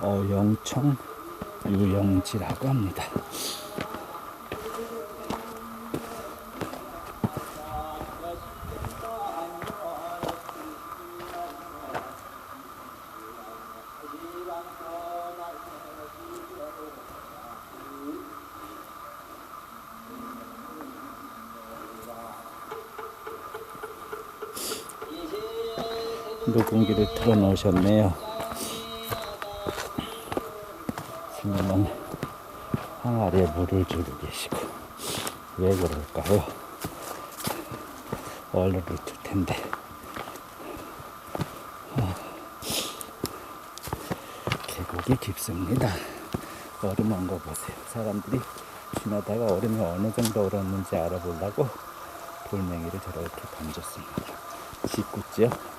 어, 영청 유영지라고 합니다. 녹음기를 틀어 놓으셨네요. 스님은 항아리에 물을 주고 계시고 왜 그럴까요? 얼룩을 틀 텐데 아, 계곡이 깊습니다. 얼음 온 거 보세요. 사람들이 지나다가 얼음이 어느 정도 얼었는지 알아보려고 돌멩이를 저렇게 던졌습니다. 짓궂죠?